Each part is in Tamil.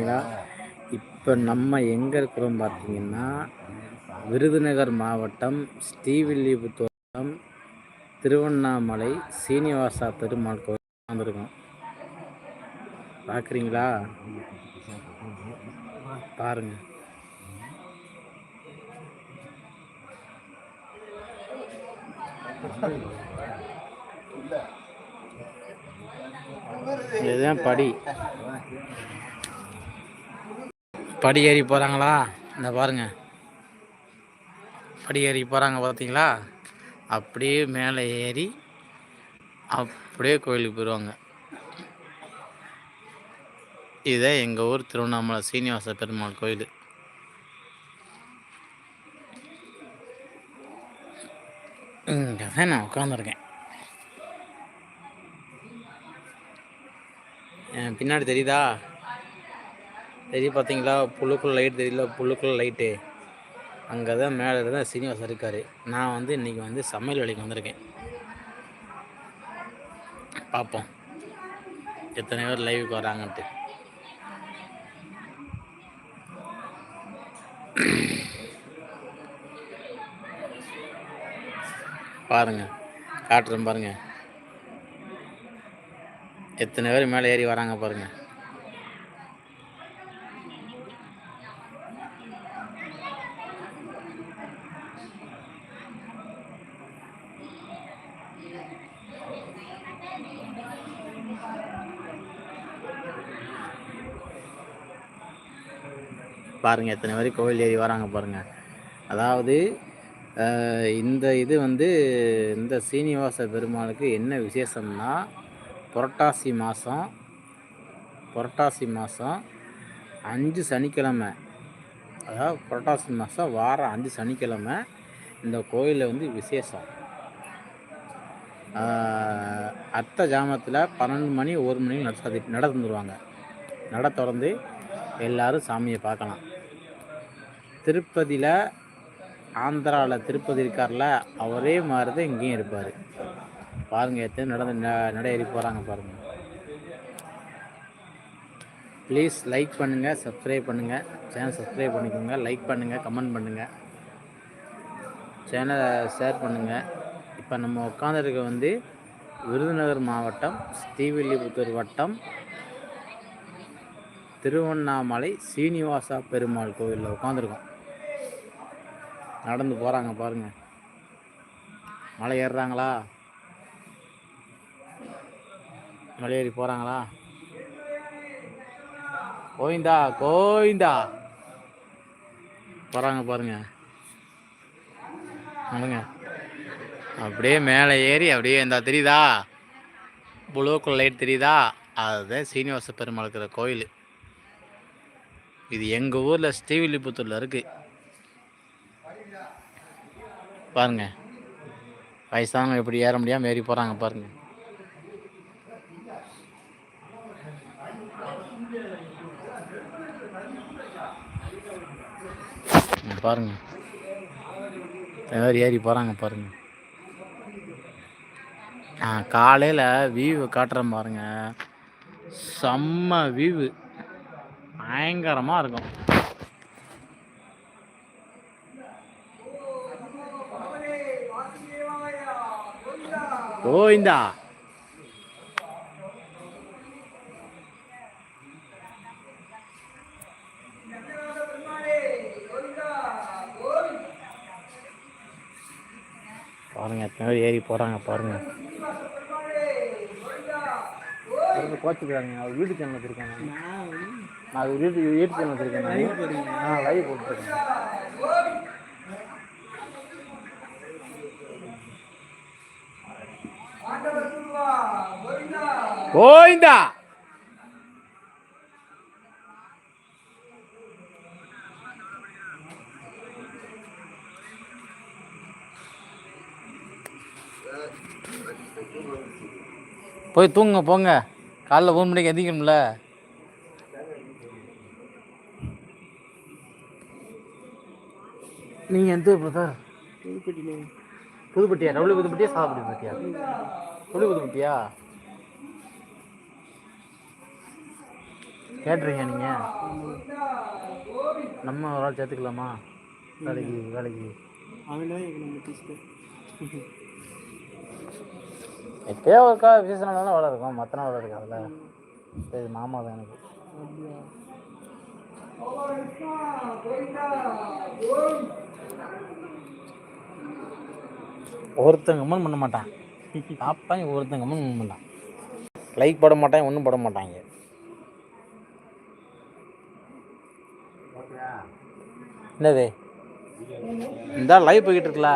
பார்த்துக்கிட்டீங்களா இப்போ நம்ம எங்கே இருக்கிறோம் பார்த்தீங்கன்னா விருதுநகர் மாவட்டம் ஸ்ரீவில்லிபுத்தூரம் திருவண்ணாமலை சீனிவாசா பெருமாள் கோயில் வந்திருக்கோம். பார்க்குறீங்களா? பாருங்க. இதுதான் படி. படி ஏறி போகிறாங்களா இந்த பாருங்க. படி ஏறி போகிறாங்க பார்த்தீங்களா அப்படியே மேலே ஏறி அப்படியே கோயிலுக்கு போயிடுவாங்க இதுதான் எங்கள் ஊர் திருவண்ணாமலை சீனிவாச பெருமாள் கோயில். இங்கே தான் நான் உட்காந்துருக்கேன் பின்னாடி தெரியுதா? தெரியும் பார்த்தீங்களா? புல்லுக்குள்ளே லைட் தெரியல புல்லுக்குள்ளே லைட்டு அங்கே தான் மேலே தான் சீனிவாசன் இருக்கார். நான் வந்து இன்றைக்கி வந்து சமையல் வேலைக்கு வந்திருக்கேன். பார்ப்போம் எத்தனை பேர் லைவுக்கு வராங்கன்ட்டு. பாருங்க. காட்டுறேன் பாருங்க. எத்தனை பேர் மேலே ஏறி வராங்க பாருங்கள் பாருங்க எத்தனை பேர் கோவில் ஏறி வராங்க பாருங்க. அதாவது இந்த இது வந்து இந்த சீனிவாச பெருமாளுக்கு என்ன விசேஷம்னா புரட்டாசி மாதம் புரட்டாசி மாதம் அஞ்சு சனிக்கிழமை. அதாவது புரட்டாசி மாதம் வாரம் அஞ்சு சனிக்கிழமை இந்த கோயிலில் வந்து விசேஷம். அத்தை ஜாமத்தில் பன்னெண்டு மணி ஒரு மணி நட நட தந்துடுவாங்க நட திறந்து எல்லாரும் சாமியை பார்க்கலாம். திருப்பதியில் ஆந்திராவில் திருப்பதி இருக்கார்ல அவரே மாதிரி தான் இங்கேயும் இருப்பார். பாருங்கள் எத்தனை நடந்து ந- நட ஏறி போகிறாங்க பாருங்கள் ப்ளீஸ் லைக் பண்ணுங்கள் சப்ஸ்கிரைப் பண்ணுங்கள் சேனல் சப்ஸ்கிரைப் பண்ணிக்கோங்க லைக் பண்ணுங்கள் கமெண்ட் பண்ணுங்கள் சேனலை ஷேர் பண்ணுங்கள் இப்போ நம்ம உட்காந்துருக்க வந்து விருதுநகர் மாவட்டம் ஸ்ரீவில்லிபுத்தூர் வட்டம் திருவண்ணாமலை சீனிவாசா பெருமாள் கோவிலில் உட்காந்துருக்கோம். நடந்து போகிறாங்க பாருங்கள் மலை ஏறுறாங்களா? மலை ஏறி போகிறாங்களா கோவிந்தா கோவிந்தா. போகிறாங்க பாருங்கள் நடங்க. அப்படியே மேலே ஏறி அப்படியே இந்த தெரியுதா? புளூக்குள்ள லைட் தெரியுதா? அதுதான் சீனிவாச பெருமாள் இருக்கிற கோயில். இது எங்கள் ஊரில் ஸ்ரீவில்லிபுத்தூரில் இருக்குது பாருங்க. வயசானவங்க எப்படி ஏற முடியாமல் ஏறி போகிறாங்க பாருங்க. பாருங்க. ஏறி போகிறாங்க பாருங்க. நான் காலையில் வியூ காட்டுறேன் பாருங்க. செம்ம வியூ பயங்கரமாக இருக்கும். கோவிந்தா. பாருங்க எத்தனை பேர் ஏறி போகிறாங்க பாருங்க கோச்சுக்கிறாங்க அவர் வீட்டு சேனல் வச்சுருக்காங்க. நான் அது வீட்டு வீட்டு சேனல் வச்சுருக்கேன் ஆ லைவ் போட்டுருக்கேன் கோவிந்தா! போய் தூங்க போங்க. காலைல மூணு மணிக்கு எந்திக்கணும்ல நீங்கள் எந்த பிரதர் புதுப்பட்டியா? ரவுளி புதுப்பட்டியா சாப்பிடி பட்டியா புளி புதுப்பட்டியா? கேட்டுறீங்க நீங்கள் நம்ம ஒரு ஆள் சேர்த்துக்கலாமா? வேலைக்கு வேலைக்கு. அவன் தான் எப்பயோ ஒருக்கா விசேஷம் நாள் வேலை இருக்கும். மற்ற நாள் வேலை இருக்காதுல்ல. சரி மாமா தான் எனக்கு. அப்படியா ஒருத்தன் கம்மன் பண்ண மாட்டான். பாப்பா ஒருத்தன் கம்மன் பண்ண மாட்டான். லைக் போட மாட்டாங்க ஒன்றும் போட மாட்டாங்க. என்னது? இந்த லைவ் போய்கிட்டு இருக்குல்ல.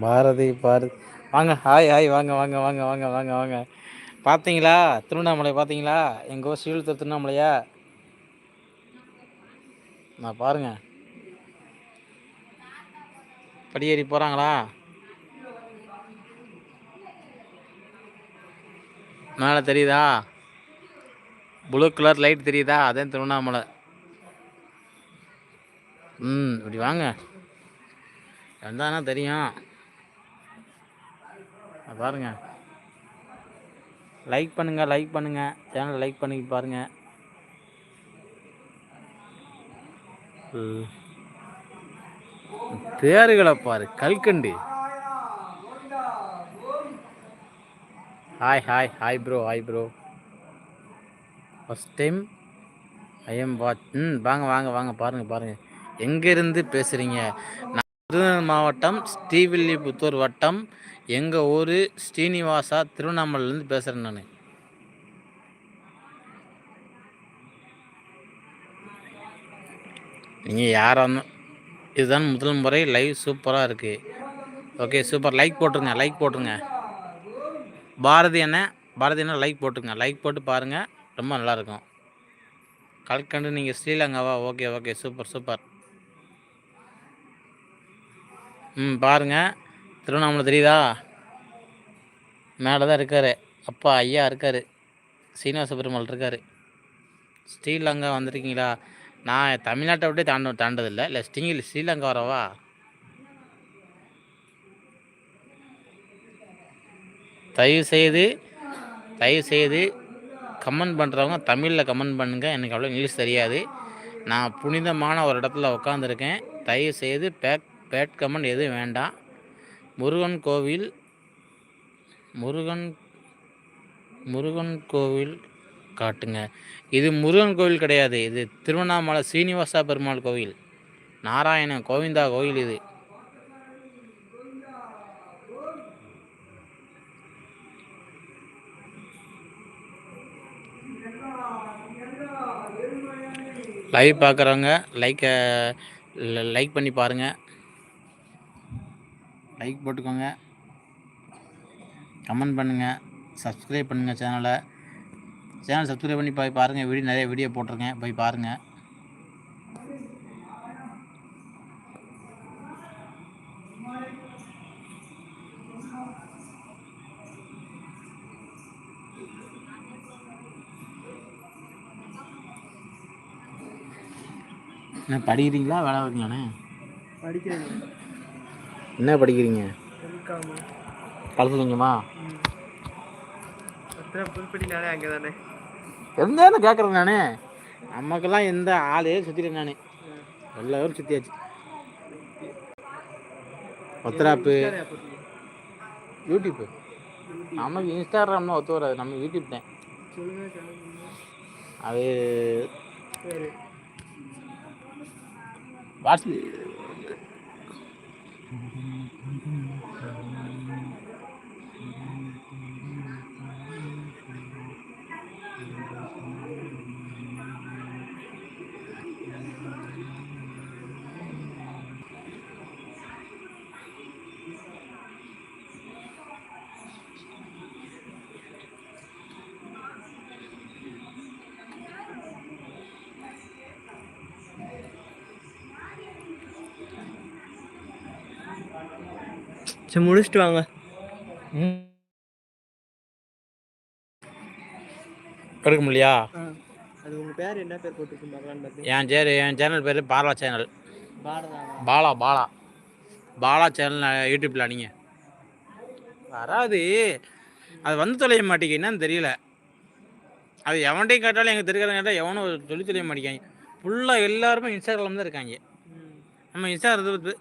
பாரதி பாரதி. வாங்க ஹாய் ஹாய் வாங்க வாங்க வாங்க வாங்க வாங்க வாங்க. பார்த்தீங்களா திருவண்ணாமலை பார்த்தீங்களா எங்கள் ஊர் ஸ்ரீவிழுத்தூர் திருவண்ணாமலையா? நான் பாருங்க. படியேறி போகிறாங்களா மேலே தெரியுதா? ப்ளூ கலர் லைட் தெரியுதா? அதான் திருவண்ணாமலை. ம் இப்படி வாங்க. வந்தானா தெரியும். பாருங்க. லைக் பண்ணுங்க லைக் பண்ணுங்க. சேனலை லைக் பண்ணி பாருங்க. பேருகளை பாரு Kalkandu. Hi hi hi bro hi bro first time I'm watch ம் வாங்க வாங்க வாங்க பாருங்கள் பாருங்கள் எங்கேருந்து பேசுகிறீங்க நான் மாவட்டம் ஸ்ரீவில்லிபுத்தூர் வட்டம் எங்கள் ஊர் ஸ்ரீனிவாசா திருவண்ணாமலையிலேருந்து பேசுகிறேன் நான். நீங்கள் யாராக இதுதான் முதல் முறை லைவ் சூப்பராக இருக்குது ஓகே சூப்பர் லைக் போட்டுருங்க லைக் போட்டுருங்க. பாரதி என்ன பாரதி என்ன லைக் போட்டுருங்க. லைக் போட்டு பாருங்கள் ரொம்ப நல்லாயிருக்கும். கல்கண்டு நீங்கள் ஸ்ரீலங்காவா? ஓகே ஓகே சூப்பர் சூப்பர் ம் பாருங்கள் திருவண்ணாமலை தெரியுதா? மேலே தான் இருக்கார். அப்பா ஐயா இருக்கார். சீனிவாச பெருமாள் இருக்கார். ஸ்ரீலங்கா வந்திருக்கீங்களா? நான் தமிழ்நாட்டை விட்டே தாண்ட தாண்டதில்லை. இல்லை ஸ்டிங்கில் ஸ்ரீலங்கா வரவா? தயவு செய்து தயவு செய்து கமெண்ட் பண்ணுறவங்க தமிழில் கமெண்ட் பண்ணுங்கள் எனக்கு அவ்வளோ இங்கிலீஷ் தெரியாது. நான் புனிதமான ஒரு இடத்துல உட்காந்துருக்கேன் தயவு செய்து பேக் பேட் கமெண்ட் எதுவும் வேண்டாம். முருகன் கோவில் முருகன் முருகன் கோவில் காட்டுங்க. இது முருகன் கோவில் கிடையாது. இது திருவண்ணாமலை சீனிவாசா பெருமாள் கோவில். நாராயண கோவிந்தா கோவில் இது. லைவ் பார்க்குறவங்க லைக்கை லைக் பண்ணி பாருங்கள் லைக் போட்டுக்கோங்க. கமெண்ட் பண்ணுங்கள் சப்ஸ்கிரைப் பண்ணுங்கள் சேனலை. சேனல் சப்ஸ்கிரைப் பண்ணி போய் பாருங்கள் வீடியோ நிறைய வீடியோ போட்டிருக்கேன். போய் பாருங்கள் என்ன படிக்கிறீங்களா? வேலை வைக்கலாண்ணே படிக்கிறேன். என்ன படிக்கிறீங்க? கலந்துலிங்கம்மா அங்கே தானே இருந்தாலும் கேட்குறேன் நானே. நமக்கெல்லாம் எந்த ஆளே சுற்றிட்டேன் நான். எல்லாரும் சுற்றியாச்சு ஒத்தராப்பு. யூடியூப்பு. நமக்கு இன்ஸ்டாகிராம்லாம் ஒத்து வராது. நம்ம யூடியூப் தான். அது சரி. வாட்ஸ்அப் சரி முடிச்சுட்டு வாங்க. எடுக்க முடியலையா அது உங்கள் பேர் என்ன பேர் போட்டுருக்கு பார்க்கலான்னு பார்த்து என் சேர் என் சேனல் பேர் பாலா சேனல். பாலா. பாலா பாலா. சேனல் யூடியூப்பில் அடிங்க வராது. அது வந்து தொலைய மாட்டேங்க என்னன்னு தெரியல. அது எவன்ட்டையும் கேட்டாலும் எங்கள் தெரியாத கேட்டால் எவனும் சொல்லி தொலைய மாட்டேங்காங்க ஃபுல்லாக எல்லாருமே இன்ஸ்டாகிராம் தான் இருக்காங்க. நம்ம இன்ஸ்டாகிராம்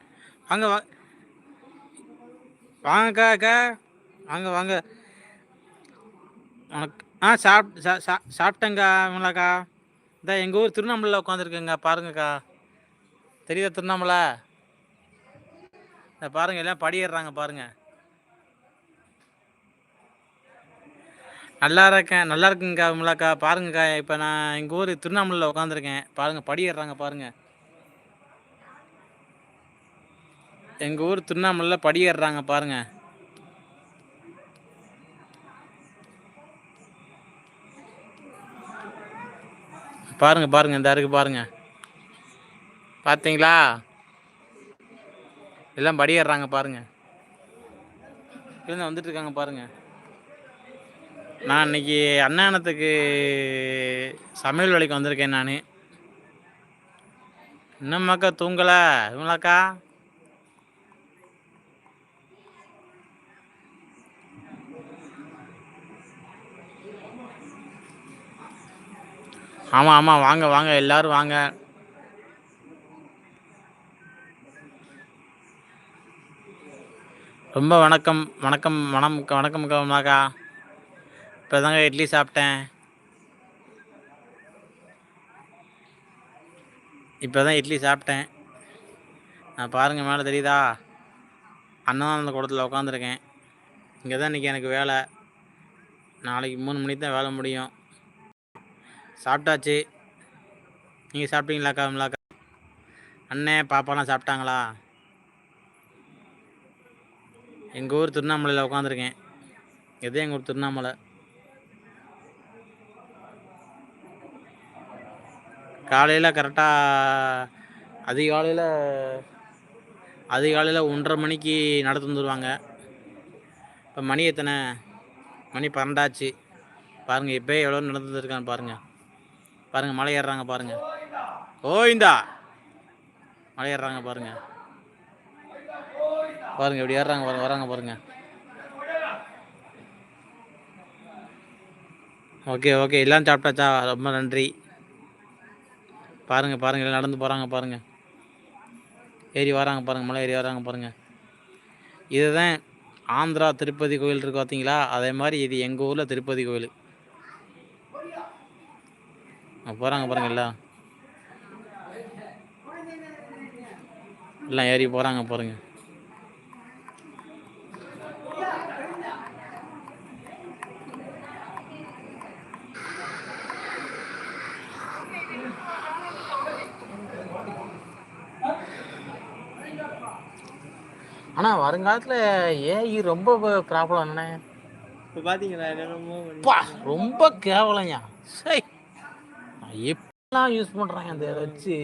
வாங்க வா வாங்கக்கா அக்கா வாங்க வாங்க. உனக்கு ஆ சாப் சா சா சாப்பிட்டேங்க்கா இவங்களாக்கா இந்த எங்கள் ஊர் திருவண்ணாமலையில் உட்காந்துருக்கேங்க பாருங்கக்கா. தெரியுதா திருவண்ணாமலை? இந்த பாருங்க எல்லாம் படியேறாங்க பாருங்க. நல்லா இருக்கேன் நல்லா இருக்குங்கக்கா விமலாக்கா. பாருங்கக்கா இப்போ நான் எங்கள் ஊர் திருவண்ணாமலையில் உட்காந்துருக்கேன் பாருங்கள் படியேறாங்க பாருங்கள் எங்கள் ஊர் திருவண்ணாமலையில் படியேறாங்க பாருங்கள் பாருங்கள் பாருங்கள் இந்த அருக்கு பாருங்கள் பார்த்தீங்களா எல்லாம் படியேறாங்க பாருங்கள் இருந்து வந்துட்டுருக்காங்க பாருங்கள் நான் இன்னைக்கு அன்னதானத்துக்கு சமையல் வேலைக்கு வந்திருக்கேன் நான். இன்னும்மாக்கா தூங்கலை? இவங்களாக்கா? ஆமாம் ஆமாம் வாங்க வாங்க எல்லாரும் வாங்க. ரொம்ப வணக்கம் வணக்கம் வணம் வணக்கம் கவனாக்கா இப்போ தாங்க இட்லி சாப்பிட்டேன். இப்போ தான் இட்லி சாப்பிட்டேன். நான் பாருங்கள் மேலே தெரியுதா? அன்னதானந்த கூடத்தில் உட்காந்துருக்கேன் இங்கே தான் இன்றைக்கி எனக்கு வேலை. நாளைக்கு மூணு மணிக்கு தான் வேலை முடியும். சாப்பிட்டாச்சு. நீங்கள் சாப்பிட்டீங்களாக்கா கமலாக்கா அண்ணே பாப்பாலாம் சாப்பிட்டாங்களா? எங்கள் ஊர் திருவண்ணாமலையில் உட்காந்துருக்கேன் எது எங்கள் ஊர் திருவண்ணாமலை? காலையில் கரெக்டாக அதிகாலையில் அதிகாலையில் ஒன்றரை மணிக்கு நடத்து வந்துடுவாங்க இப்போ மணி எத்தனை? மணி பன்னெண்டாச்சு. பாருங்கள் இப்போ எவ்வளோ நடந்துருக்கான்னு பாருங்கள் பாருங்கள் மலை ஏறுறாங்க பாருங்கள் ஓய்ந்தா மலை ஏறுறாங்க பாருங்கள் பாருங்கள் இப்படி ஏறுறாங்க பாருங்க வராங்க பாருங்கள் ஓகே ஓகே எல்லாம் சாப்பிட்டாச்சா? ரொம்ப நன்றி. பாருங்கள் பாருங்கள் எல்லாம் நடந்து போகிறாங்க பாருங்கள் ஏறி வராங்க பாருங்கள் மலை ஏறி வராங்க பாருங்கள் இதுதான் ஆந்திரா திருப்பதி கோயில் இருக்கு பார்த்தீங்களா அதே மாதிரி இது எங்கள் ஊரில் திருப்பதி கோயில். போகிறாங்க பாருங்க எல்லாம் எல்லாம் ஏறி போகிறாங்க பாருங்க. ஆனால் வருங்காலத்தில் ஏஐ ரொம்ப ப்ராப்ளம் அண்ணே. இப்போ பார்த்தீங்களா ரொம்ப கேவலம்யா. சை. நான் எப்படிலாம் யூஸ் பண்ணுறாங்க அந்த வச்சு?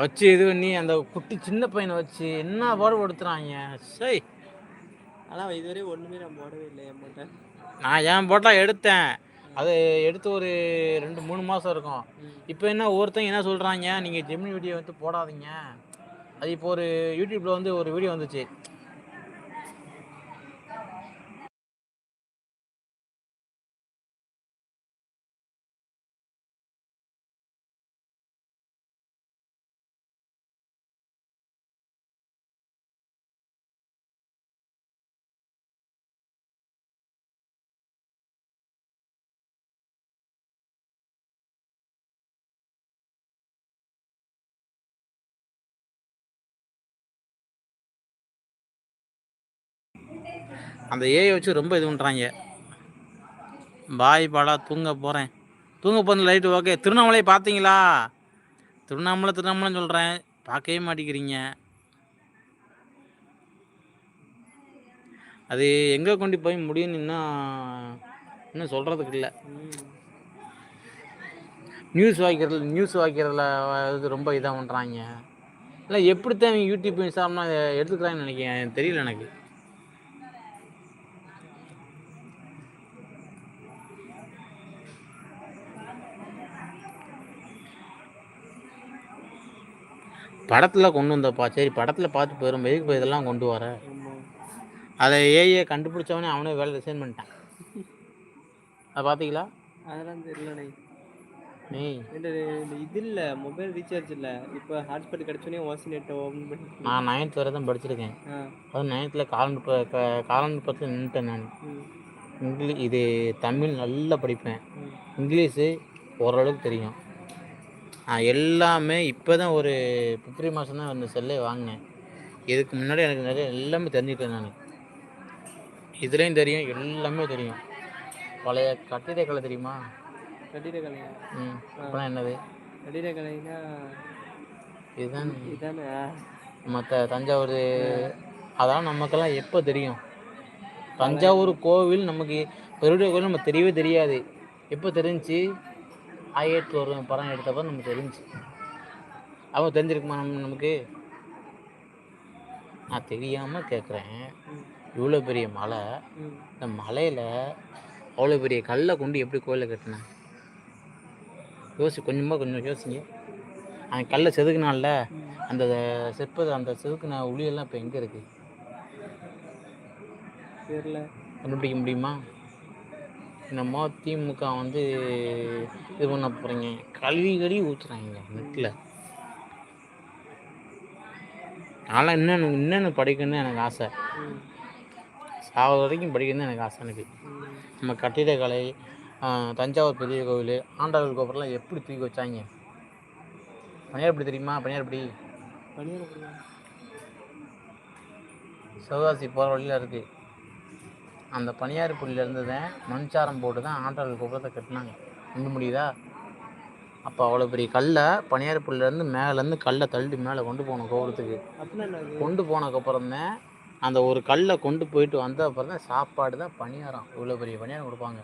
வச்சு இது பண்ணி அந்த குட்டி சின்ன பையனை வச்சு என்ன பாடுபடுத்துறாங்க சை. ஆனால் இதுவரை ஒன்றுமே நான் போடவே இல்லை என் போட்ட நான் என் போட்டா எடுத்தேன். அது எடுத்து ஒரு ரெண்டு மூணு மாதம் இருக்கும். இப்போ என்ன ஒவ்வொருத்தங்க என்ன சொல்கிறாங்க நீங்கள் ஜெமினி வீடியோ வந்து போடாதீங்க. அது இப்போ ஒரு யூடியூப்பில் வந்து ஒரு வீடியோ வந்துச்சு. அந்த ஏஐ வச்சு ரொம்ப இது பண்ணுறாங்க பாய் பாடா தூங்க போகிறேன் தூங்க போகிற லைட்டு ஓகே. திருவண்ணாமலை பார்த்தீங்களா? திருவண்ணாமலை திருவண்ணாமலைன்னு சொல்கிறேன் பார்க்கவே மாட்டேங்கிறீங்க. அது எங்கே கொண்டு போய் முடியும்னு இன்னும் இன்னும் சொல்கிறதுக்கு இல்லை. நியூஸ் வாய்க்கிறதுல நியூஸ் வாய்க்கிறதுல இது ரொம்ப இதாக பண்ணுறாங்க இல்லை எப்படித்தான் யூடியூப் இன்ஸ்டாகிராம்லாம் இதை எடுத்துக்கிறாங்கன்னு நினைக்கிறேன். தெரியல எனக்கு. படத்தில் கொண்டு வந்தப்பா. சரி படத்தில் பார்த்து போயிடும் எதுக்கு போய் இதெல்லாம் கொண்டு வர. அதை ஏஏ கண்டுபிடிச்சவனே அவனே வேலை ரிசைன் பண்ணிட்டான். அதை பார்த்தீங்களா அதெல்லாம் தெரியலண்ணே. நீ. இது இல்லை மொபைல் ரீசார்ஜ் இல்லை. இப்போ ஹாட்ஸ்பாட் கிடச்சோடனே ஓசி நெட்டை ஓப்பன் பண்ணி நான் நைன்த் வரை தான் படிச்சிருக்கேன். அதுவும் நைன்த்தில் காலண்டு காலண்டு பத்தில் நின்றுட்டேன் நான். இங்கிலீஷ் இது தமிழ் நல்லா படிப்பேன். இங்கிலீஷு ஓரளவுக்கு தெரியும். எல்லாமே இப்போ தான் ஒரு பிப்ரவரி மாதம் தான் அந்த செல்லே வாங்கினேன். இதுக்கு முன்னாடி எனக்கு நிறைய எல்லாமே தெரிஞ்சுக்கிட்டேன் நான். இதுலேயும் தெரியும் எல்லாமே தெரியும். பழைய கட்டிடக்கலை தெரியுமா? கட்டிடக்கலையா ம் அப்போலாம் என்னது? கட்டிடக்கலைனா இதுதான்? இதானே மற்ற தஞ்சாவூர் அதெல்லாம் நமக்கெல்லாம் எப்போ தெரியும்? தஞ்சாவூர் கோவில் நமக்கு பெருடைய கோவில் நமக்கு தெரியவே தெரியாது. எப்போ தெரிஞ்சுச்சு? ஆயிரத்தி ஒரு படம் எடுத்தப்போ நமக்கு தெரிஞ்சுச்சு அவன் தெரிஞ்சிருக்குமா நம்ம நமக்கு? நான் தெரியாமல் கேட்குறேன் இவ்வளோ பெரிய மலை. இந்த மலையில் அவ்வளோ பெரிய கல்லை கொண்டு எப்படி கோயிலை கட்டினேன் யோசி கொஞ்சமாக கொஞ்சம் யோசிங்க. அவன் கல்லை செதுக்குனான்ல அந்த சிற்ப அந்த செதுக்குன உளியெல்லாம் இப்போ எங்கே இருக்குது தெரியல. கண்டுபிடிக்க முடியுமா? என்னமோ திமுக வந்து இது பண்ண போகிறீங்க கழுவி கழுவி ஊற்றுறாங்க நெட்டில் அதெல்லாம் இன்னொன்று இன்னொன்று படிக்கணும்னு எனக்கு ஆசை. சாவது வரைக்கும் படிக்கணும்னு எனக்கு ஆசை எனக்கு. நம்ம கட்டிடக்கலை தஞ்சாவூர் பெரிய கோவில் ஆண்டாள் கோபுரம்லாம் எப்படி தூக்கி வச்சாங்க? பனியார் எப்படி தெரியுமா? பனியார் எப்படி? சிவகாசி போகிற வழியில் இருக்குது அந்த பனியார் புள்ளியிலேருந்து தான் மண்சாரம் போட்டு தான் ஆண்டாள் கோபுரத்தை கட்டினாங்க. நம்ப முடியுதா? அப்போ அவ்வளோ பெரிய கல்லை பனியார் புள்ளிலேருந்து மேலேருந்து கல்லை தள்ளிட்டு மேலே கொண்டு போகணும் கோபுரத்துக்கு. கொண்டு போனதுக்கப்புறம் தான் அந்த ஒரு கல்லை கொண்டு போயிட்டு வந்த அப்புறம் தான் சாப்பாடு தான் பணியாரம் இவ்வளோ பெரிய பணியாரம் கொடுப்பாங்க.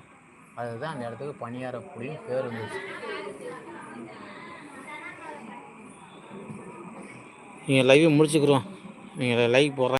அதுதான் அந்த இடத்துக்கு பணியார புளின்னு பேர் இருந்துச்சு நீங்கள் லைவ் முடிச்சுக்கிறோம் நீங்கள் லைக் போடுறேன்